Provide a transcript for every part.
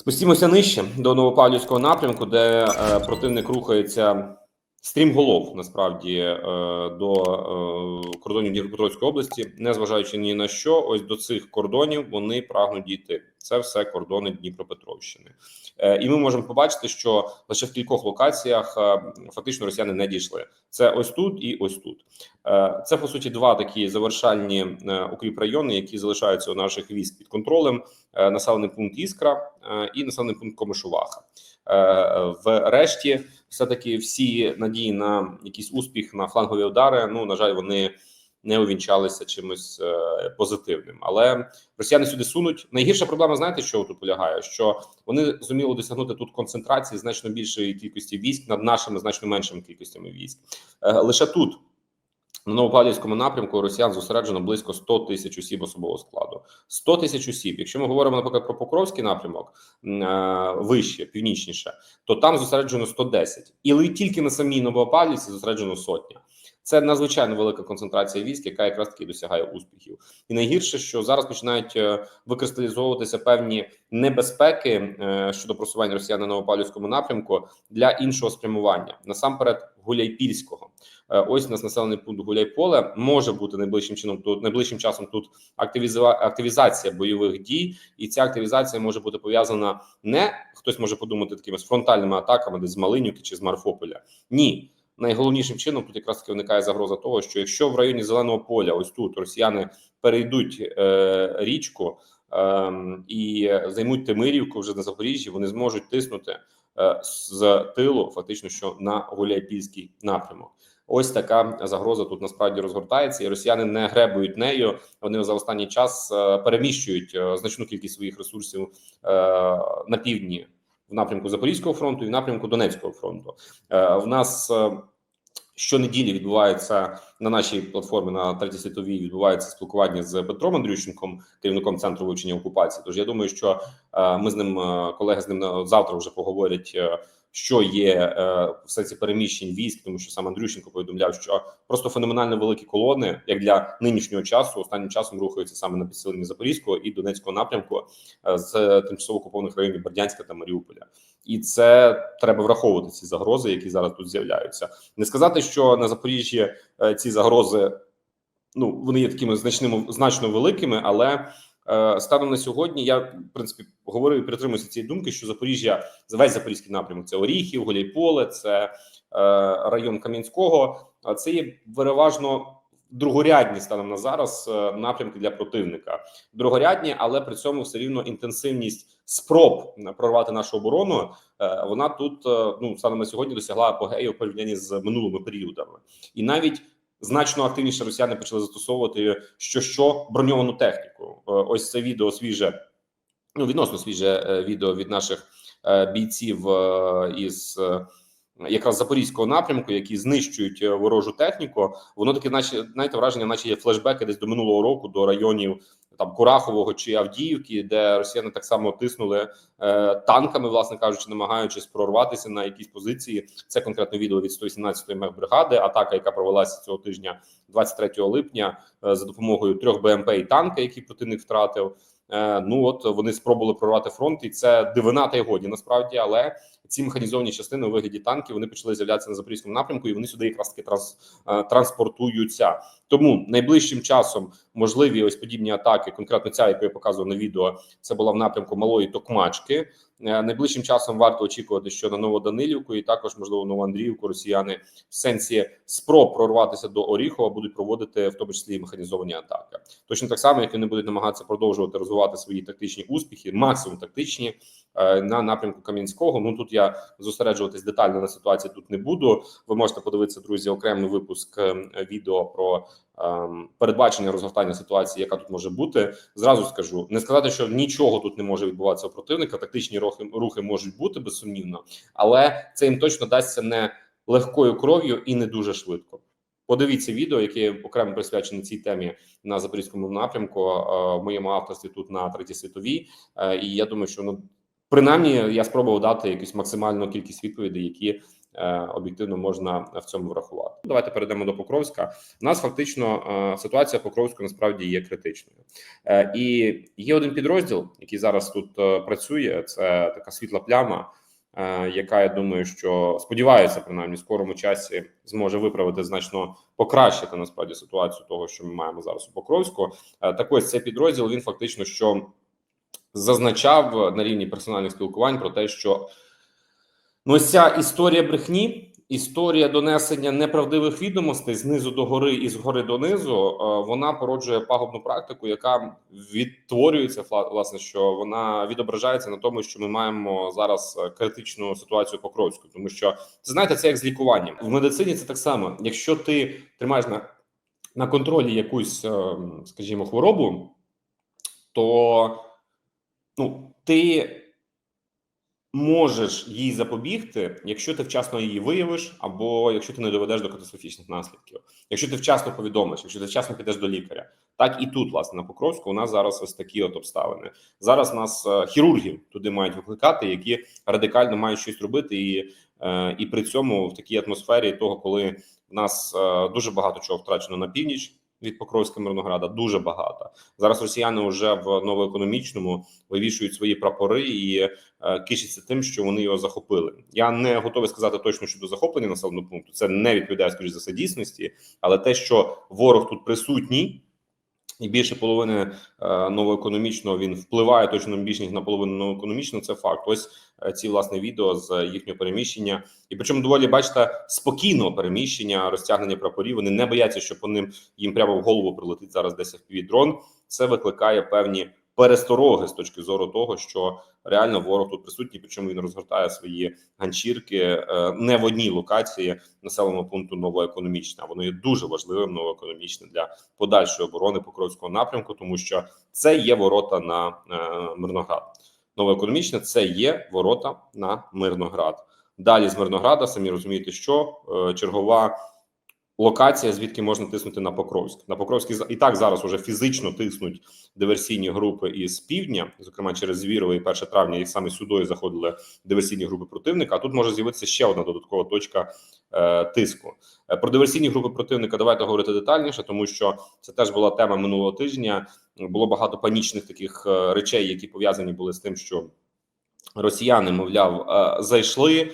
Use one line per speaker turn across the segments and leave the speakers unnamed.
Спустімося нижче до Новопавлівського напрямку, де е, противник рухається стрімголов насправді е, до е, кордонів Дніпропетровської області, незважаючи ні на що, ось до цих кордонів вони прагнуть дійти. Це все кордони Дніпропетровщини, е, і ми можемо побачити, що лише в кількох локаціях фактично росіяни не дійшли. Це ось тут і ось тут. Це по суті два такі завершальні укріпрайони, які залишаються у наших військ під контролем. Населений пункт Іскра і населений пункт Комишуваха. Е, В решті, все таки всі надії на якийсь успіх на флангові удари. Ну на жаль, вони не увінчалися чимось е, позитивним. Але росіяни сюди сунуть. Найгірша проблема, знаєте, що тут полягає? Що вони зуміли досягнути тут концентрації значно більшої кількості військ над нашими значно меншими кількостями військ. Е, Лише тут. На Новопавлівському напрямку росіян зосереджено близько 100 тисяч осіб особового складу. 100 тисяч осіб. Якщо ми говоримо, наприклад, про Покровський напрямок е, вище, північніше, то там зосереджено 110. І тільки на самій Новопавлівці зосереджено сотня. Це надзвичайно велика концентрація військ, яка якраз таки досягає успіхів. І найгірше, що зараз починають е, викристалізовуватися певні небезпеки е, щодо просування росіян на Новопавлівському напрямку для іншого спрямування, насамперед Гуляйпільського. Е, Ось у нас населений пункт Гуляйполе може бути найближчим чином тут найближчим часом тут активіза- активізація бойових дій, і ця активізація може бути пов'язана не хтось може подумати такими з фронтальними атаками, десь з Малинівки чи з Марфополя. Ні, найголовнішим чином тут якраз таки виникає загроза того, що якщо в районі зеленого поля, ось тут росіяни перейдуть е, річку ем, і займуть Тимирівку вже на Запоріжжі, вони зможуть тиснути е, з тилу, фактично, що на Гуляйпільський напрямок. Ось така загроза тут насправді розгортається, і росіяни не гребують нею. Вони за останній час е, переміщують е, значну кількість своїх ресурсів е, на півдні в напрямку Запорізького фронту і в напрямку Донецького фронту. Е, В нас е, щонеділі відбувається на нашій платформі на третій світовій відбувається спілкування з Петром Андрющенком, керівником центру вивчення окупації. Тож я думаю, що е, ми з ним е, колеги з ним завтра вже поговорять. е, Що є все ці переміщень військ, тому що сам Андрющенко повідомляв, що просто феноменально великі колони, як для нинішнього часу, останнім часом рухаються саме на підсиленні Запорізького і Донецького напрямку з тимчасово окупованих районів Бердянська та Маріуполя, і це треба враховувати ці загрози, які зараз тут з'являються. Не сказати, що на Запоріжжі е, ці загрози ну вони є такими значними значно великими, але е, станом на сьогодні я в принципі говорю і притримуюся цієї думки, що Запоріжжя весь запорізький напрямок це Оріхів, Гуляйполе, це е, район Кам'янського. Це є переважно другорядні станом на зараз е, напрямки для противника. Другорядні, але при цьому все рівно інтенсивність спроб прорвати нашу оборону. е, Вона тут е, ну станом на сьогодні досягла апогею в порівнянні з минулими періодами, і навіть значно активніше росіяни почали застосовувати що що броньовану техніку. Е, Ось це відео свіже, ну відносно свіже е, відео від наших е, бійців е, із. Якраз запорізького напрямку, які знищують е, ворожу техніку, воно таке, наче знаєте, враження, наче є флешбеки десь до минулого року, до районів там Курахового чи Авдіївки, де росіяни так само тиснули е, танками, власне кажучи, намагаючись прорватися на якісь позиції. Це конкретно відео від 118-ї мехбригади, атака, яка провелася цього тижня, 23 липня, е, за допомогою трьох БМП і танка, які противник втратив. Е, ну от вони спробували прорвати фронт, і це дивина та й годі насправді, але ці механізовані частини у вигляді танків вони почали з'являтися на запорізькому напрямку, і вони сюди якраз таки транс, е, транспортуються. Тому найближчим часом можливі ось подібні атаки, конкретно ця, яку я показував на відео, це була в напрямку малої Токмачки. Е, Найближчим часом варто очікувати, що на Новоданилівку і також можливо Новоандріївку росіяни в сенсі спроб прорватися до Оріхова будуть проводити в тому числі механізовані атаки. Точно так само, як вони будуть намагатися продовжувати розвивати свої тактичні успіхи, максимум тактичні на напрямку Кам'янського. Ну тут я зосереджуватись детально на ситуації тут не буду. Ви можете подивитися, друзі, окремий випуск е, відео про ем, передбачення розгортання ситуації, яка тут може бути. Зразу скажу, не сказати, що нічого тут не може відбуватися у противника. Тактичні рухи рухи можуть бути безсумнівно, але це їм точно дасться не легкою кров'ю і не дуже швидко. Подивіться відео, яке окремо присвячене цій темі на запорізькому напрямку е, в моєму авторстві тут на третій світовій. Е, І я думаю, що ну принаймні я спробував дати якусь максимальну кількість відповідей, які е, об'єктивно можна в цьому врахувати. Давайте перейдемо до Покровська. У нас фактично е, ситуація Покровська насправді є критичною, Е, і є один підрозділ, який зараз тут е, працює. Це така світла пляма, е, яка я думаю, що сподіваюся, принаймні в скорому часі зможе виправити значно покращити насправді ситуацію того, що ми маємо зараз у Покровську. Е, Так ось цей підрозділ він фактично що зазначав на рівні персональних спілкувань про те, що ну ця історія брехні. Історія донесення неправдивих відомостей знизу до гори і згори донизу е, вона породжує пагубну практику, яка відтворюється вла- власне, що вона відображається на тому, що ми маємо зараз е, критичну ситуацію Покровську, тому що це знаєте, це як з лікуванням в медицині. Це так само. Якщо ти тримаєш на, на контролі якусь, е, скажімо, хворобу, то ну ти можеш їй запобігти, якщо ти вчасно її виявиш, або якщо ти не доведеш до катастрофічних наслідків, якщо ти вчасно повідомиш, якщо ти вчасно підеш до лікаря. Так і тут, власне, на Покровську у нас зараз ось такі от обставини. Зараз нас е, хірургів туди мають викликати, які радикально мають щось робити, і, е, і при цьому в такій атмосфері того, коли в нас е, дуже багато чого втрачено на північ. Від Покровська Мирнограда дуже багато зараз. Росіяни вже в новоекономічному вивішують свої прапори і е, кишаться тим, що вони його захопили. Я не готовий сказати точно щодо захоплення населеного пункту. Це не відповідає скоріш за все дійсності, але те, що ворог тут присутній. І більше половини е, новоекономічного він впливає точно більш ніж на половину новоекономічного. Це факт. Ось е, ці власне відео з їхнього переміщення, і причому доволі бачите спокійного переміщення, розтягнення прапорів. Вони не бояться, що по ним їм прямо в голову прилетить зараз десь в дрон. Це викликає певні перестороги з точки зору того, що реально ворог тут присутній, причому він розгортає свої ганчірки е, не в одній локації населеного пункту новоекономічна. Воно є дуже важливим новоекономічне для подальшої оборони Покровського напрямку, тому що це є ворота на е, Мирноград. Новоекономічне це є ворота на Мирноград. Далі з Мирнограда самі розумієте, що е, чергова локація, звідки можна тиснути на Покровськ. На Покровський за- і так зараз уже фізично тиснуть диверсійні групи із півдня, зокрема через Звірове і 1 травня, і саме сюди заходили диверсійні групи противника. А тут може з'явитися ще одна додаткова точка е, тиску. Е, Про диверсійні групи противника давайте говорити детальніше, тому що це теж була тема минулого тижня. Було багато панічних таких е, речей, які пов'язані були з тим, що. Росіяни, мовляв, е, зайшли,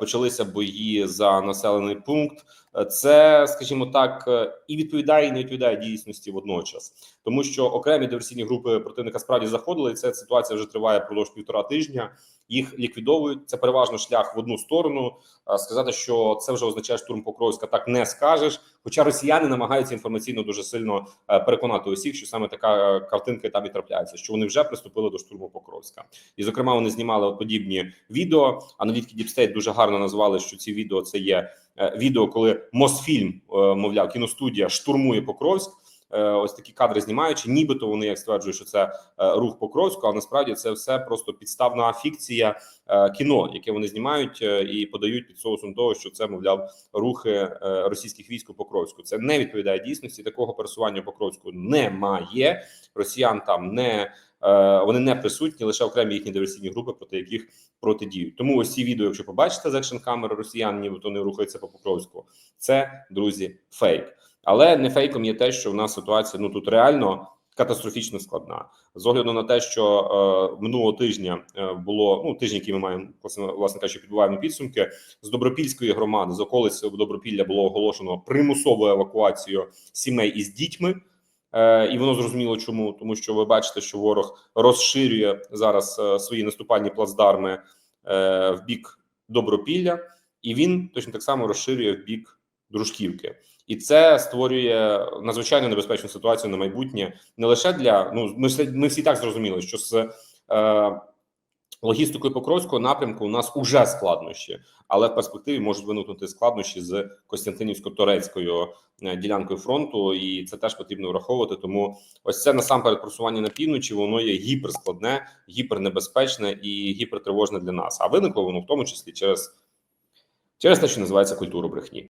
почалися бої за населений пункт. Це, скажімо так, е, і відповідає, і не відповідає дійсності водночас, тому що окремі диверсійні групи противника справді заходили. Ця ситуація вже триває продовж півтора тижня. Їх ліквідовують. Це переважно шлях в одну сторону. Сказати, що це вже означає штурм Покровська, так не скажеш. Хоча росіяни намагаються інформаційно дуже сильно е, переконати усіх, що саме така е, картинка там і трапляється, що вони вже приступили до штурму Покровська. І зокрема, вони знімали подібні відео. Аналітики Діпстейт дуже гарно назвали, що ці відео це є відео, коли Мосфільм, е, мовляв, кіностудія штурмує Покровськ. Е, Ось такі кадри знімаючи, нібито вони як стверджують, що це е, рух Покровського, а насправді це все просто підставна фікція е, кіно, яке вони знімають і подають під соусом того, що це мовляв рухи російських військ у Покровську. Це не відповідає дійсності. Такого пересування Покровську немає. Росіян там не вони не присутні, лише окремі їхні диверсійні групи, проти яких протидіють. Тому ось ці відео, якщо побачите з екшн камери росіян, нібито вони рухаються по Покровську, це друзі, фейк. Але не фейком є те, що в нас ситуація ну тут реально катастрофічно складна. З огляду на те, що е, минулого тижня е, було ну тиждень, який ми маємо власне, кажучи, підбуваємо підсумки з Добропільської громади з околиць Добропілля було оголошено примусову евакуацію сімей із дітьми. Е, і воно зрозуміло, чому тому, що ви бачите, що ворог розширює зараз е, свої наступальні плацдарми в бік Добропілля, і він точно так само розширює в бік Дружківки. І це створює надзвичайно небезпечну ситуацію на майбутнє не лише для ну ми всі, ми всі так зрозуміли, що з е, логістикою Покровського напрямку у нас уже складнощі, але в перспективі можуть виникнути складнощі з Костянтинівсько-Турецькою е, ділянкою фронту, і це теж потрібно враховувати. Тому ось це насамперед просування на півночі, воно є гіперскладне, гіпернебезпечне і гіпертривожне для нас. А виникло воно в тому числі через, через те, що називається культуру брехні.